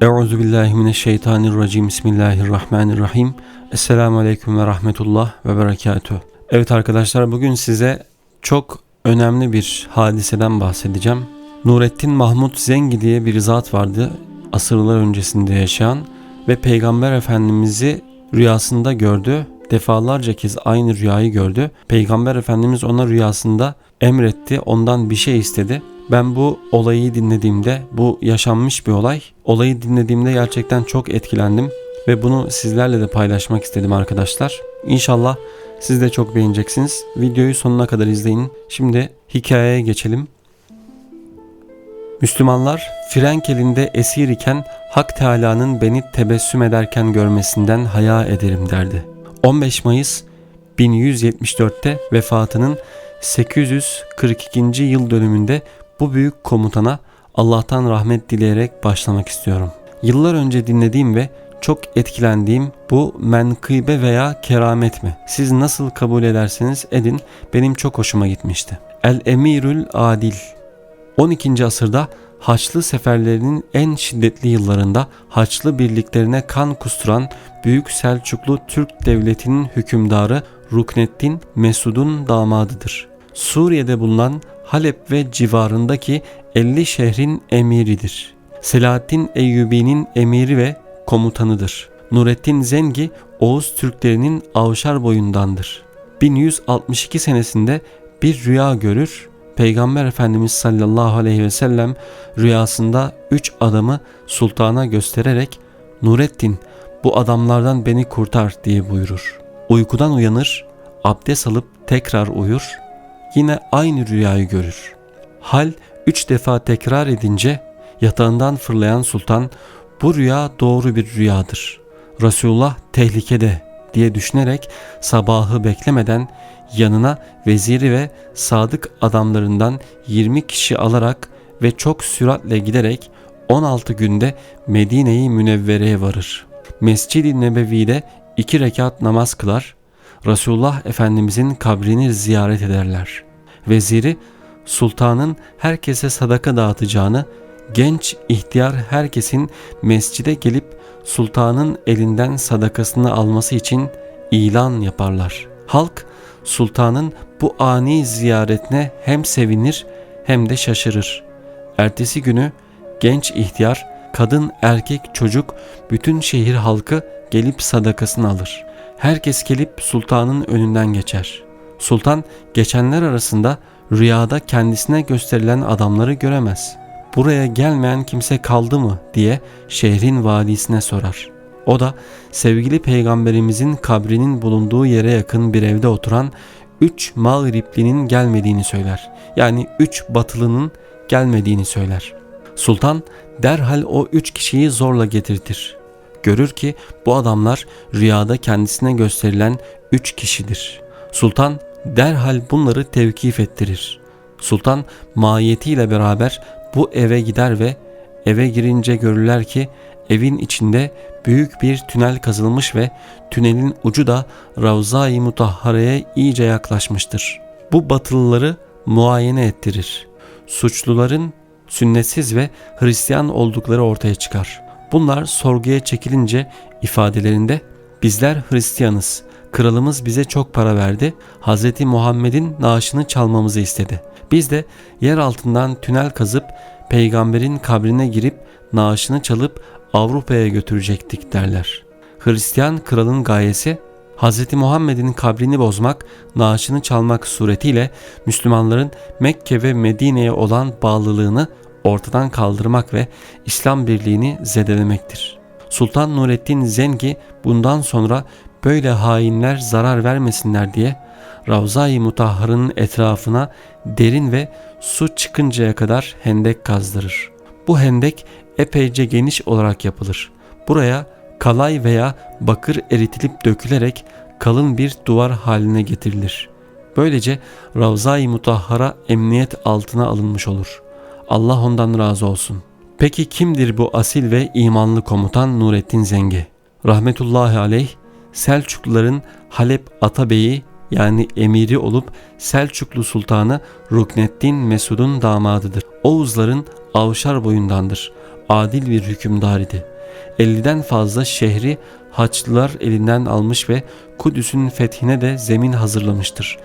Euzu billahi mineşşeytanirracim. Bismillahirrahmanirrahim. Esselamu aleyküm ve rahmetullah ve berekatuh. Evet arkadaşlar bugün size çok önemli bir hadiseden bahsedeceğim. Nurettin Mahmut Zengi diye bir zat vardı. Asırlar öncesinde yaşayan ve Peygamber Efendimiz'i rüyasında gördü. Defalarca kez aynı rüyayı gördü. Peygamber Efendimiz ona rüyasında emretti, ondan bir şey istedi. Ben bu olayı dinlediğimde, bu yaşanmış bir olay, olayı dinlediğimde gerçekten çok etkilendim ve bunu sizlerle de paylaşmak istedim arkadaşlar. İnşallah siz de çok beğeneceksiniz. Videoyu sonuna kadar izleyin. Şimdi hikayeye geçelim. Müslümanlar Frenkel'inde esir iken Hak Teala'nın beni tebessüm ederken görmesinden haya ederim derdi. 15 Mayıs 1174'te vefatının 842. yıl dönümünde bu büyük komutana Allah'tan rahmet dileyerek başlamak istiyorum. Yıllar önce dinlediğim ve çok etkilendiğim bu menkıbe veya keramet mi? Siz nasıl kabul ederseniz edin benim çok hoşuma gitmişti. El Emirül Adil 12. asırda Haçlı seferlerinin en şiddetli yıllarında Haçlı birliklerine kan kusturan Büyük Selçuklu Türk Devleti'nin hükümdarı Rukneddin Mesud'un damadıdır. Suriye'de bulunan Halep ve civarındaki 50 şehrin emiridir. Selahaddin Eyyubi'nin emiri ve komutanıdır. Nurettin Zengi Oğuz Türklerinin Avşar boyundandır. 1162 senesinde bir rüya görür. Peygamber Efendimiz sallallahu aleyhi ve sellem rüyasında üç adamı sultana göstererek Nurettin bu adamlardan beni kurtar diye buyurur. Uykudan uyanır, abdest alıp tekrar uyur, yine aynı rüyayı görür. Hal üç defa tekrar edince yatağından fırlayan sultan bu rüya doğru bir rüyadır. Resulullah tehlikede diye düşünerek sabahı beklemeden yanına veziri ve sadık adamlarından 20 kişi alarak ve çok süratle giderek 16 günde Medine-i Münevvere'ye varır. Mescid-i Nebevi'de iki rekat namaz kılar, Resulullah Efendimizin kabrini ziyaret ederler. Veziri sultanın herkese sadaka dağıtacağını, genç ihtiyar herkesin mescide gelip sultanın elinden sadakasını alması için ilan yaparlar. Halk sultanın bu ani ziyaretine hem sevinir hem de şaşırır. Ertesi günü genç ihtiyar, kadın, erkek, çocuk, bütün şehir halkı gelip sadakasını alır. Herkes gelip sultanın önünden geçer. Sultan geçenler arasında rüyada kendisine gösterilen adamları göremez. Buraya gelmeyen kimse kaldı mı diye şehrin valisine sorar. O da sevgili peygamberimizin kabrinin bulunduğu yere yakın bir evde oturan üç Mağriplinin gelmediğini söyler. Yani üç batılının gelmediğini söyler. Sultan derhal o üç kişiyi zorla getirtir. Görür ki bu adamlar rüyada kendisine gösterilen üç kişidir. Sultan derhal bunları tevkif ettirir. Sultan mahiyetiyle beraber bu eve gider ve eve girince görürler ki evin içinde büyük bir tünel kazılmış ve tünelin ucu da Ravza-i Mutahhare'ye iyice yaklaşmıştır. Bu batılıları muayene ettirir. Suçluların sünnetsiz ve Hristiyan oldukları ortaya çıkar. Bunlar sorguya çekilince ifadelerinde bizler Hristiyanız, kralımız bize çok para verdi, Hz. Muhammed'in naaşını çalmamızı istedi. Biz de yer altından tünel kazıp peygamberin kabrine girip naaşını çalıp Avrupa'ya götürecektik derler. Hristiyan kralın gayesi Hz. Muhammed'in kabrini bozmak, naaşını çalmak suretiyle Müslümanların Mekke ve Medine'ye olan bağlılığını ortadan kaldırmak ve İslam birliğini zedelemektir. Sultan Nureddin Zengi bundan sonra böyle hainler zarar vermesinler diye Ravza-i Mutahhar'ın etrafına derin ve su çıkıncaya kadar hendek kazdırır. Bu hendek epeyce geniş olarak yapılır. Buraya kalay veya bakır eritilip dökülerek kalın bir duvar haline getirilir. Böylece Ravza-i Mutahhar'a emniyet altına alınmış olur. Allah ondan razı olsun. Peki kimdir bu asil ve imanlı komutan Nurettin Zengi? Rahmetullahi aleyh Selçukluların Halep Atabeyi yani emiri olup Selçuklu Sultanı Rukneddin Mesud'un damadıdır. Oğuzların Avşar boyundandır. adil bir hükümdar idi. 50'den fazla şehri Haçlılar elinden almış ve Kudüs'ün fethine de zemin hazırlamıştır.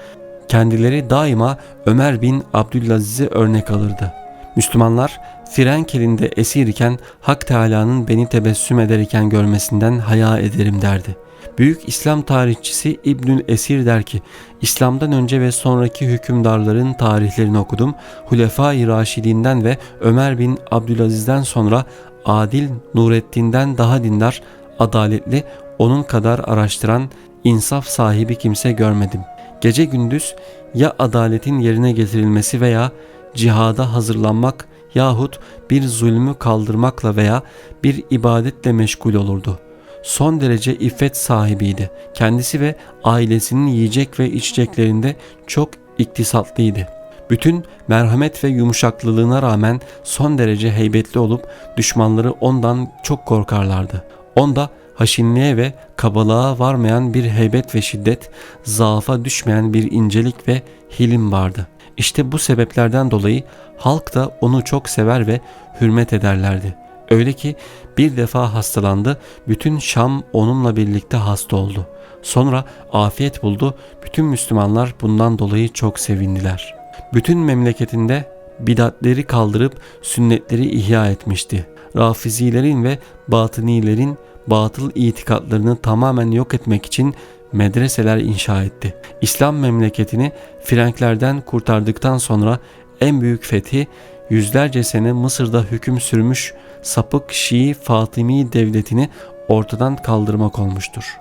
Kendileri daima Ömer bin Abdülaziz'e örnek alırdı. Müslümanlar Frenk elinde esir Hak Teala'nın beni tebessüm ederken görmesinden haya ederim derdi. Büyük İslam tarihçisi İbnül Esir der ki, İslam'dan önce ve sonraki hükümdarların tarihlerini okudum. Hulefai Raşidinden ve Ömer bin Abdülaziz'den sonra Adil Nurettin'den daha dindar, adaletli, onun kadar araştıran, insaf sahibi kimse görmedim. Gece gündüz ya adaletin yerine getirilmesi veya cihada hazırlanmak yahut bir zulmü kaldırmakla veya bir ibadetle meşgul olurdu. Son derece iffet sahibiydi. Kendisi ve ailesinin yiyecek ve içeceklerinde çok iktisatlıydı. Bütün merhamet ve yumuşaklılığına rağmen son derece heybetli olup düşmanları ondan çok korkarlardı. Onda haşinliğe ve kabalığa varmayan bir heybet ve şiddet, zaafa düşmeyen bir incelik ve hilim vardı. İşte bu sebeplerden dolayı halk da onu çok sever ve hürmet ederlerdi. Öyle ki bir defa hastalandı, bütün Şam onunla birlikte hasta oldu. Sonra afiyet buldu, bütün Müslümanlar bundan dolayı çok sevindiler. Bütün memleketinde bidatleri kaldırıp sünnetleri ihya etmişti. Rafizilerin ve batınilerin batıl itikatlarını tamamen yok etmek için medreseler inşa etti. İslam memleketini Frenklerden kurtardıktan sonra en büyük fethi yüzlerce sene Mısır'da hüküm sürmüş sapık Şii Fatimi devletini ortadan kaldırmak olmuştur.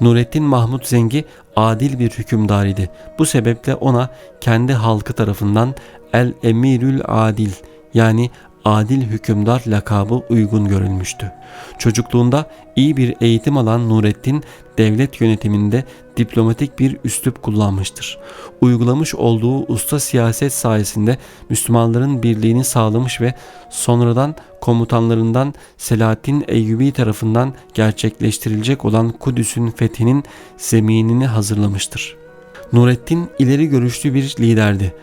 Nurettin Mahmut Zengi adil bir hükümdar idi. Bu sebeple ona kendi halkı tarafından El Emirül Adil yani adil hükümdar lakabı uygun görülmüştü. Çocukluğunda iyi bir eğitim alan Nurettin devlet yönetiminde diplomatik bir üslup kullanmıştır. Uygulamış olduğu usta siyaset sayesinde Müslümanların birliğini sağlamış ve sonradan komutanlarından Selahaddin Eyyubi tarafından gerçekleştirilecek olan Kudüs'ün fethinin zeminini hazırlamıştır. Nurettin ileri görüşlü bir liderdi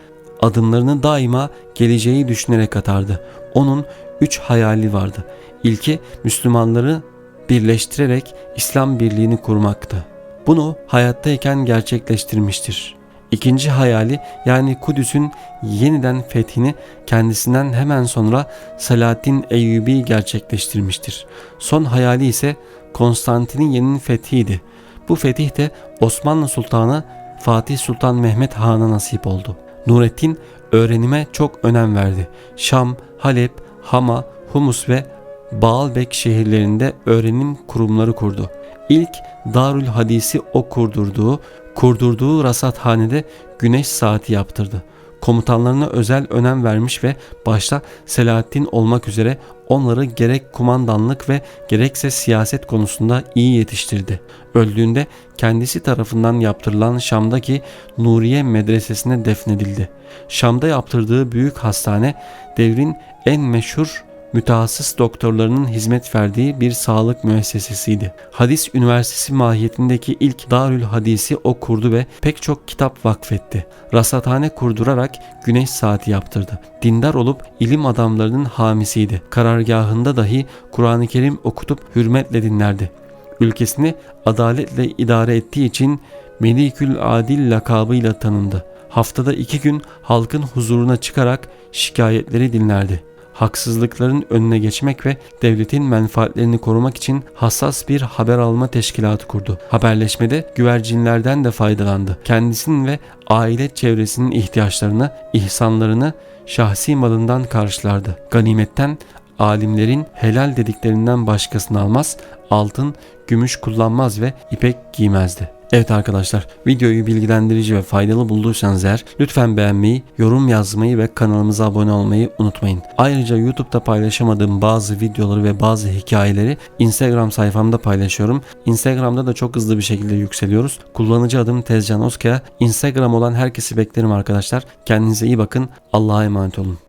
adımlarını daima geleceği düşünerek atardı. Onun üç hayali vardı. İlki Müslümanları birleştirerek İslam birliğini kurmaktı. Bunu hayattayken gerçekleştirmiştir. İkinci hayali yani Kudüs'ün yeniden fethini kendisinden hemen sonra Selahaddin Eyyubi gerçekleştirmiştir. Son hayali ise Konstantiniyye'nin fethiydi. Bu fetih de Osmanlı Sultanı Fatih Sultan Mehmet Han'a nasip oldu. Nurettin öğrenime çok önem verdi. Şam, Halep, Hama, Humus ve Baalbek şehirlerinde öğrenim kurumları kurdu. İlk Darül Hadis'i o kurdurduğu, kurdurduğu rasathanede güneş saati yaptırdı komutanlarına özel önem vermiş ve başta Selahaddin olmak üzere onları gerek kumandanlık ve gerekse siyaset konusunda iyi yetiştirdi. Öldüğünde kendisi tarafından yaptırılan Şam'daki Nuriye medresesine defnedildi. Şam'da yaptırdığı büyük hastane devrin en meşhur mütehassıs doktorlarının hizmet verdiği bir sağlık müessesesiydi. Hadis Üniversitesi mahiyetindeki ilk Darül Hadis'i o kurdu ve pek çok kitap vakfetti. Rasathane kurdurarak güneş saati yaptırdı. Dindar olup ilim adamlarının hamisiydi. Karargahında dahi Kur'an-ı Kerim okutup hürmetle dinlerdi. Ülkesini adaletle idare ettiği için Melikül Adil lakabıyla tanındı. Haftada iki gün halkın huzuruna çıkarak şikayetleri dinlerdi haksızlıkların önüne geçmek ve devletin menfaatlerini korumak için hassas bir haber alma teşkilatı kurdu. Haberleşmede güvercinlerden de faydalandı. Kendisinin ve aile çevresinin ihtiyaçlarını, ihsanlarını şahsi malından karşılardı. Ganimetten alimlerin helal dediklerinden başkasını almaz, altın, gümüş kullanmaz ve ipek giymezdi. Evet arkadaşlar videoyu bilgilendirici ve faydalı bulduysanız eğer lütfen beğenmeyi, yorum yazmayı ve kanalımıza abone olmayı unutmayın. Ayrıca YouTube'da paylaşamadığım bazı videoları ve bazı hikayeleri Instagram sayfamda paylaşıyorum. Instagram'da da çok hızlı bir şekilde yükseliyoruz. Kullanıcı adım Tezcan Oskaya. Instagram olan herkesi beklerim arkadaşlar. Kendinize iyi bakın. Allah'a emanet olun.